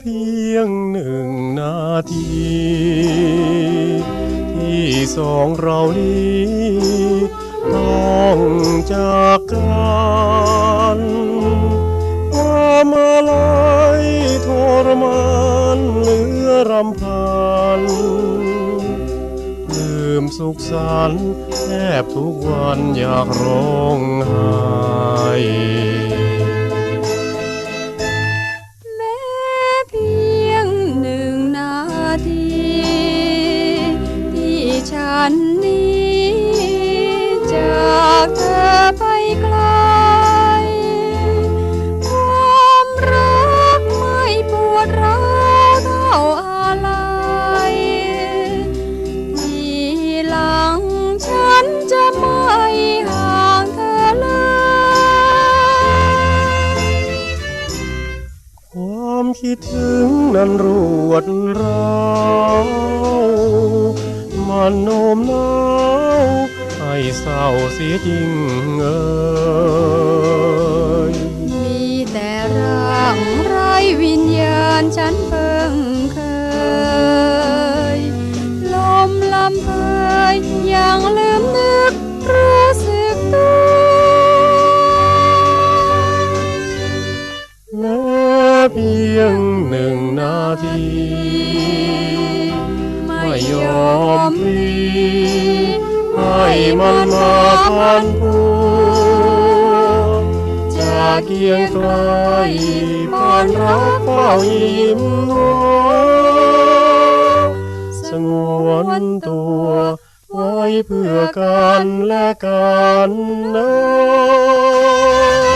เพียงหนึ่งนาที ที่สองเรานี้ต้องจากกันความอะไรทรมานเหลือรำพันลืมสุขสันต์แทบทุกวันอยากร้องไห้ ทีที่ฉันนี้ ความคิดถึงนั้นรวดร้าวมันโน้มน้าวให้เศร้าเสียจริงเออ ทีไม่ยอมพลีให้มันมาพันผูจากเกียงไกลผ่านรักเฝ้ายิ้มนวสงวนตัวไว้เพื่อกันและกันนะ